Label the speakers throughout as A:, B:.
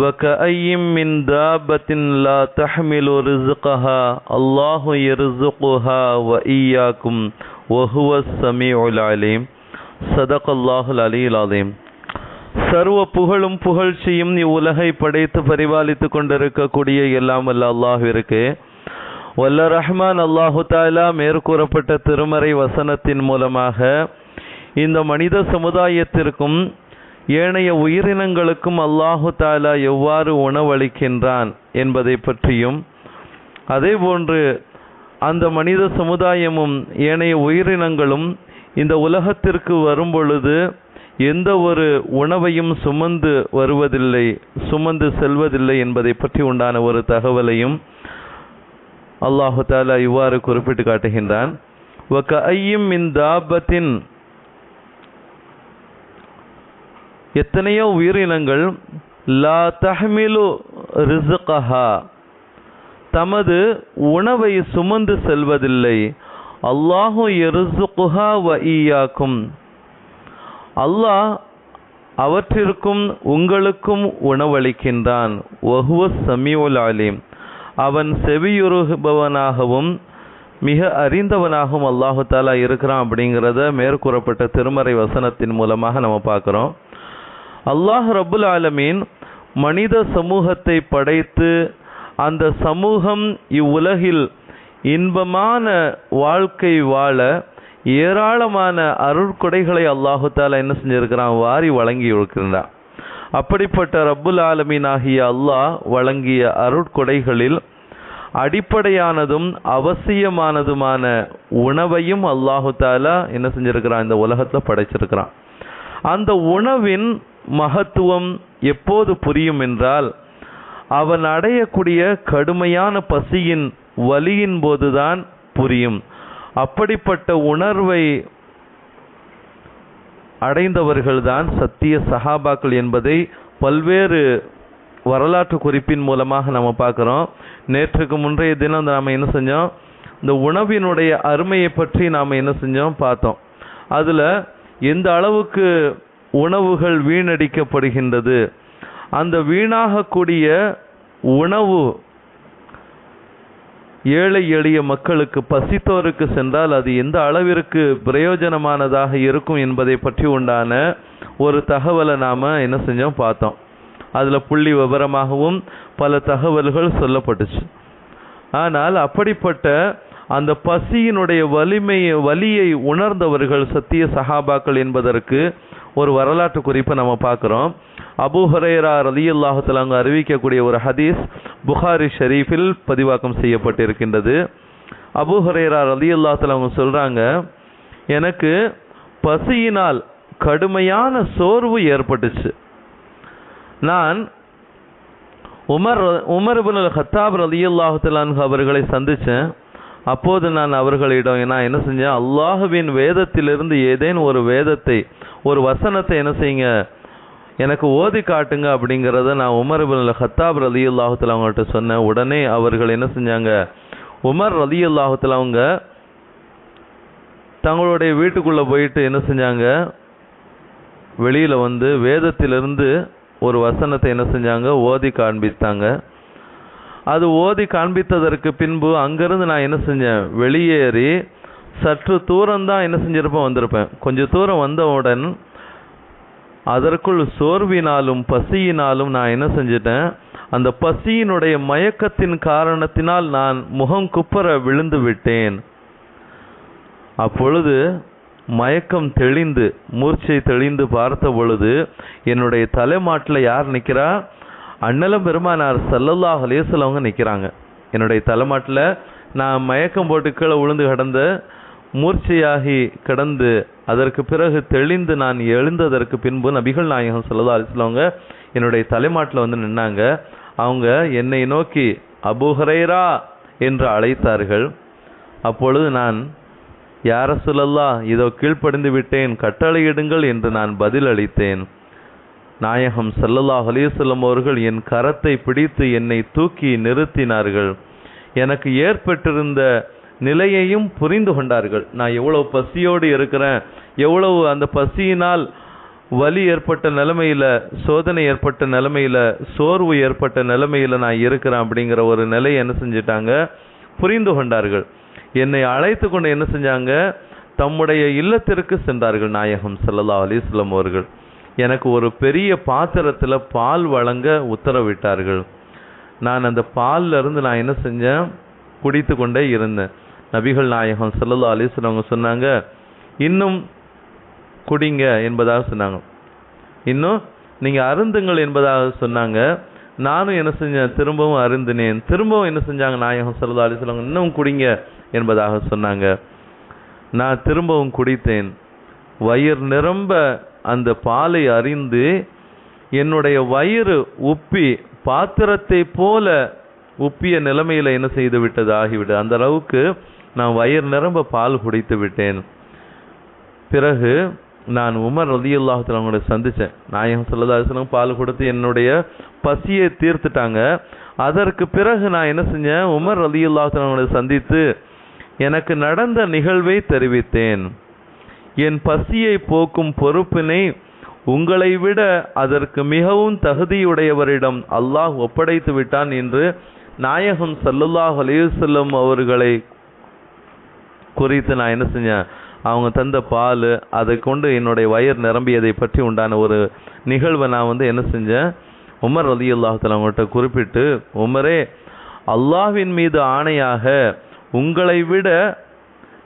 A: وكأي من دابة لا تحمل رزقها الله يرزقها وإياكم وهو السميع العليم صدق الله العلي العظيم சர்வ புகழும் புகழ்ச்சியும் இவ்வுலகை படைத்து பரிபாலித்துக் கொண்டிருக்கக்கூடிய எல்லாம் வல்ல அல்லாஹ்விற்கு வல்ல ரஹ்மான் அல்லாஹு தாலா மேற்கூறப்பட்ட திருமறை வசனத்தின் மூலமாக இந்த மனித சமுதாயத்திற்கும் ஏனைய உயிரினங்களுக்கும் அல்லாஹு தாலா எவ்வாறு உணவளிக்கின்றான் என்பதை பற்றியும் அதேபோன்று அந்த மனித சமுதாயமும் ஏனைய உயிரினங்களும் இந்த உலகத்திற்கு வரும்பொழுது எந்த ஒரு உணவையும் சுமந்து வருவதில்லை சுமந்து செல்வதில்லை என்பதை பற்றி உண்டான ஒரு தகவலையும் அல்லாஹு தாலா இவ்வாறு குறிப்பிட்டு காட்டுகின்றான். வக்க ஐயும் மின் எத்தனையோ உயிரினங்கள் லா தஹ்மிலு ரிசுகஹா தமது உணவை சுமந்து செல்வதில்லை. அல்லாஹு எருசுகுஹா வ ஈயாக்கும். அல்லாஹ் அவற்றிற்கும் உங்களுக்கும் உணவளிக்கின்றான். ஒஹுவ சமியுல் அலீம். அவன் செவியுறுபவனாகவும் மிக அறிந்தவனாகவும் அல்லாஹு தாலா இருக்கிறான் அப்படிங்கிறத மேற்கூறப்பட்ட திருமறை வசனத்தின் மூலமாக நம்ம பார்க்குறோம். அல்லாஹ் ரபுல் ஆலமீன் மனித சமூகத்தை படைத்து அந்த சமூகம் இவ்வுலகில் இன்பமான வாழ்க்கை வாழ ஏராளமான அருட்கொடைகளை அல்லாஹு தாலா என்ன செஞ்சிருக்கிறான்? வாரி வழங்கி இருக்கின்றான் அப்படிப்பட்ட ரப்புல் ஆலமீன் ஆகிய அல்லாஹ் வழங்கிய அருட்கொடைகளில் அடிப்படையானதும் அவசியமானதுமான உணவையும் அல்லாஹு தாலா என்ன செஞ்சிருக்கிறான்? இந்த உலகத்தில் படைச்சிருக்கிறான். அந்த உணவின் மகத்துவம் எப்போது புரியும் என்றால் அவன் அடையக்கூடிய கடுமையான பசியின் வலியின் போதுதான் புரியும். அப்படிப்பட்ட உணர்வை அடைந்தவர்கள்தான் சத்திய சஹாபாக்கள் என்பதை பல்வேறு வரலாற்று குறிப்பின் மூலமாக நம்ம பார்க்குறோம். நேற்றுக்கு முன்றைய தினம் நாம் என்ன செஞ்சோம்? இந்த உணவினுடைய அருமையை பற்றி நாம் என்ன செஞ்சோம்? பார்த்தோம். அதில் எந்த அளவுக்கு உணவுகள் வீணடிக்கப்படுகின்றது? அந்த வீணாகக்கூடிய உணவு ஏழை எளிய மக்களுக்கு பசித்தோருக்கு சென்றால் அது எந்த அளவிற்கு பிரயோஜனமானதாக இருக்கும் என்பதை பற்றி உண்டான ஒரு தகவலை நாம் என்ன செஞ்சோம் பார்த்தோம். அதில் புள்ளி விவரமாகவும் பல தகவல்கள் சொல்லப்பட்டுச்சு. ஆனால் அப்படிப்பட்ட அந்த பசியினுடைய வலிமையை வலியை உணர்ந்தவர்கள் சத்திய சஹாபாக்கள் என்பதற்கு ஒரு வரலாற்று குறிப்பை நம்ம பார்க்குறோம். அபு ஹரேரா ரலி அல்லாஹத்தில் அங்கு அறிவிக்கக்கூடிய ஒரு ஹதீஸ் புகாரி ஷெரீஃபில் பதிவாக்கம் செய்யப்பட்டிருக்கின்றது. அபு ஹரேரா ரலி அல்லாஹத்தில் அவங்க சொல்கிறாங்க எனக்கு பசியினால் கடுமையான சோர்வு ஏற்பட்டுச்சு. நான் உமர் உமர் பின் ஹத்தாப் ரலி அல்லாஹுத்தலான் அவர்களை சந்தித்தேன் அப்போது நான் அவர்களிடம் நான் என்ன செஞ்சேன்? அல்லாஹுவின் வேதத்திலிருந்து ஏதேனும் ஒரு வேதத்தை ஒரு வசனத்தை என்ன செய்யுங்க? எனக்கு ஓதி காட்டுங்க அப்படிங்கிறத நான் உமர் பின் ஹத்தாப் ரலி அல்லாஹத்தில் அவங்கள்ட்ட சொன்னேன். உடனே அவர்கள் என்ன செஞ்சாங்க? உமர் ரலி அல்லாஹத்தில் அவங்க தங்களுடைய வீட்டுக்குள்ளே போயிட்டு என்ன செஞ்சாங்க? வெளியில் வந்து வேதத்திலிருந்து ஒரு வசனத்தை என்ன செஞ்சாங்க? ஓதி காண்பித்தாங்க. அது ஓதி காண்பித்ததற்கு பின்பு அங்கேருந்து நான் என்ன செஞ்சேன்? வெளியேறி சற்று தூரம் தான் என்ன செஞ்சிருப்பேன் வந்திருப்பேன். கொஞ்சம் தூரம் வந்தவுடன் அதற்குள் சோர்வினாலும் பசியினாலும் நான் என்ன செஞ்சிட்டேன்? அந்த பசியினுடைய மயக்கத்தின் காரணத்தினால் நான் முகம் குப்பர விழுந்து விட்டேன். அப்பொழுது மயக்கம் தெளிந்து மூர்ச்சை தெளிந்து பார்த்த பொழுது என்னுடைய தலைமாட்டில் யார் நிற்கிறா? அண்ணலும் பெருமானார் சல்லல்லாஹ் அலேசலவங்க நிற்கிறாங்க என்னுடைய தலைமாட்டில் நான் மயக்கம் போட்டு கீழே விழுந்து கிடந்த மூர்ச்சையாகி கிடந்து அதற்கு பிறகு தெளிந்து நான் எழுந்ததற்கு பின்பு நபிகள் நாயகம் சல்லா அலிஸ்லவங்க என்னுடைய தலைமாட்டில் வந்து நின்னாங்க. அவங்க என்னை நோக்கி அபுஹரைரா என்று அழைத்தார்கள். அப்பொழுது நான் யார சொல்லல்லா இதோ கீழ்ப்படிந்து விட்டேன் கட்டளையிடுங்கள் என்று நான் பதில் அளித்தேன் நாயகம் ஸல்லல்லாஹு அலைஹி அவர்கள் என் கரத்தை பிடித்து என்னை தூக்கி நிறுத்தினார்கள். எனக்கு ஏற்பட்டிருந்த நிலையையும் புரிந்து கொண்டார்கள். நான் எவ்வளவு பசியோடு இருக்கிறேன் எவ்வளவு அந்த பசியினால் வலி ஏற்பட்ட நிலைமையில் சோதனை ஏற்பட்ட நிலைமையில் சோர்வு ஏற்பட்ட நிலைமையில் நான் இருக்கிறேன் அப்படிங்கிற ஒரு நிலையை என்ன செஞ்சிட்டாங்க? புரிந்து கொண்டார்கள். என்னை அழைத்து கொண்டு என்ன செஞ்சாங்க? தம்முடைய இல்லத்திற்கு சென்றார்கள் நாயகம் ஸல்லல்லாஹு அலிஸ்லம் அவர்கள். எனக்கு ஒரு பெரிய பாத்திரத்தில் பால் வழங்க உத்தரவிட்டார்கள். நான் அந்த பால்ல இருந்து நான் என்ன செஞ்சேன்? குடித்து கொண்டே இருந்தேன். நபிகள் நாயகம் செல்லல்லா அலைஹி அவங்க சொன்னாங்க இன்னும் குடிங்க என்பதாக சொன்னாங்க. இன்னும் நீங்கள் அருந்துங்கள் என்பதாக சொன்னாங்க. நானும் என்ன செஞ்சேன்? திரும்பவும் அருந்தினேன். திரும்பவும் என்ன செஞ்சாங்க நாயகம் ஸல்லல்லாஹு அலைஹி இன்னும் குடிங்க என்பதாக சொன்னாங்க. நான் திரும்பவும் குடித்தேன். வயிறு நிரம்ப அந்த பாலை அறிந்து என்னுடைய வயிறு உப்பி பாத்திரத்தை போல உப்பிய நிலைமையில் என்ன செய்து விட்டது? ஆகிவிடு அந்த அளவுக்கு நான் வயிறு நிரம்ப பால் குடித்து விட்டேன். பிறகு நான் உமர் ரதியுல்லாஹத்தில் தஆலா அவங்களை சந்திச்சேன். நாயகம் சொல்லதாசனும் பால் கொடுத்து என்னுடைய பசியை தீர்த்துட்டாங்க. அதற்கு பிறகு நான் என்ன செஞ்சேன்? உமர் ரதியுல்லாஹத்தில் அவங்களை சந்தித்து எனக்கு நடந்த நிகழ்வை தெரிவித்தேன். என் பசியை போக்கும் பொறுப்பினை உங்களை விட அதற்கு மிகவும் தகுதியுடையவரிடம் அல்லாஹ் ஒப்படைத்து விட்டான் என்று நாயகம் சல்லுல்லாஹ் அலையுசல்லம் அவர்களை குறித்து நான் என்ன செஞ்சேன்? அவங்க தந்த பால் அதை கொண்டு என்னுடைய வயிறு நிரம்பியதை பற்றி உண்டான ஒரு நிகழ்வை நான் வந்து என்ன செஞ்சேன்? உமர் அலி அல்லாஹத்தில் அவங்கள்ட்ட குறிப்பிட்டு உமரே அல்லாஹ்வின் மீது ஆணையாக உங்களை விட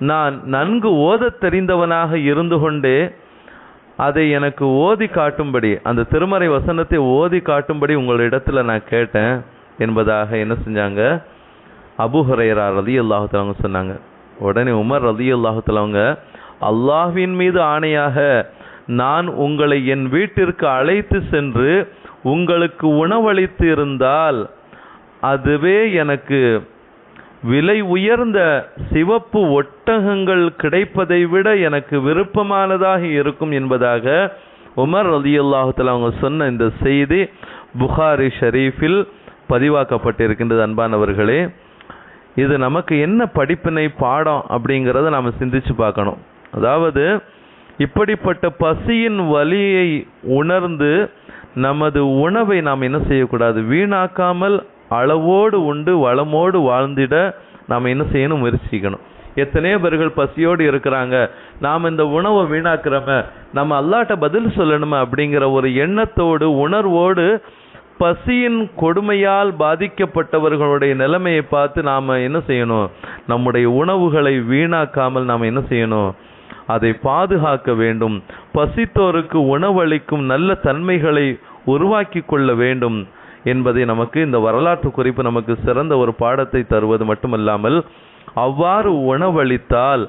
A: நான் நன்கு ஓதத் தெரிந்தவனாக இருந்து கொண்டே அதை எனக்கு ஓதி காட்டும்படி அந்த திருமறை வசனத்தை ஓதி காட்டும்படி உங்களிடத்தில் நான் கேட்டேன் என்பதாக என்ன செஞ்சாங்க? அபு ரதி ரலி அவங்க சொன்னாங்க. உடனே உமர் ரலி அவங்க அல்லாஹ்வின் மீது ஆணையாக நான் உங்களை என் வீட்டிற்கு அழைத்து சென்று உங்களுக்கு உணவளித்து இருந்தால் அதுவே எனக்கு விலை உயர்ந்த சிவப்பு ஒட்டகங்கள் கிடைப்பதை விட எனக்கு விருப்பமானதாக இருக்கும் என்பதாக உமர் ரலியல்லாஹுத்தல அவங்க சொன்ன இந்த செய்தி புகாரி ஷரீஃபில் பதிவாக்கப்பட்டிருக்கின்றது அன்பானவர்களே. இது நமக்கு என்ன படிப்பினை பாடம் அப்படிங்கிறத நாம் சிந்திச்சு பார்க்கணும். அதாவது இப்படிப்பட்ட பசியின் வலியை உணர்ந்து நமது உணவை நாம் என்ன செய்யக்கூடாது? வீணாக்காமல் அளவோடு உண்டு வளமோடு வாழ்ந்திட நாம் என்ன செய்யணும் முயற்சிக்கணும். எத்தனையோ பேர்கள் பசியோடு இருக்கிறாங்க. நாம் இந்த உணவை வீணாக்குறோம நம்ம அல்லாட்ட பதில் சொல்லணுமே அப்படிங்கிற ஒரு எண்ணத்தோடு உணர்வோடு பசியின் கொடுமையால் பாதிக்கப்பட்டவர்களுடைய நிலைமையை பார்த்து நாம் என்ன செய்யணும்? நம்முடைய உணவுகளை வீணாக்காமல் நாம் என்ன செய்யணும்? அதை பாதுகாக்க வேண்டும். பசித்தோருக்கு உணவளிக்கும் நல்ல தன்மைகளை உருவாக்கி கொள்ள வேண்டும். என்பதை நமக்கு இந்த வரலாற்று குறிப்பு நமக்கு சிறந்த ஒரு பாடத்தை தருவது மட்டுமல்லாமல் அவ்வாறு உணவளித்தால்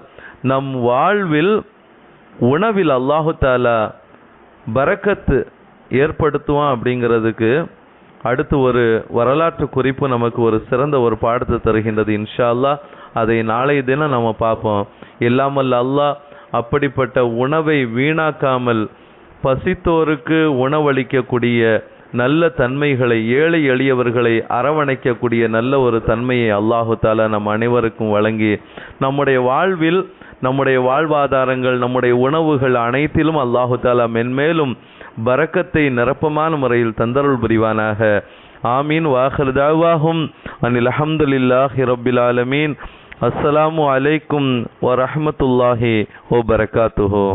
A: நம் வாழ்வில் உணவில் அல்லாஹு தாலா பறக்கத்து ஏற்படுத்துவான் அப்படிங்கிறதுக்கு அடுத்து ஒரு வரலாற்று குறிப்பு நமக்கு ஒரு சிறந்த ஒரு பாடத்தை தருகின்றது. இன்ஷா அல்லாஹ் அதை நாளைய தினம் நம்ம பார்ப்போம். இல்லாமல் அல்லாஹ் அப்படிப்பட்ட உணவை வீணாக்காமல் பசித்தோருக்கு உணவளிக்கக்கூடிய நல்ல தன்மைகளை ஏழை எளியவர்களை அரவணைக்கக்கூடிய நல்ல ஒரு தன்மையை அல்லாஹு தாலா நம் அனைவருக்கும் வழங்கி நம்முடைய வாழ்வில் நம்முடைய வாழ்வாதாரங்கள் நம்முடைய உணவுகள் அனைத்திலும் அல்லாஹு தாலா மென்மேலும் பரக்கத்தை நிரப்பமான முறையில் தந்தருள் புரிவானாக. ஆமீன். வாஹர்தாவாகும் அனில் அஹமதுல்லாஹி ரபில் ஆலமீன். அஸ்ஸலாமு அலைக்கும் வரஹமத்துல்லாஹி பரகாத்துஹோ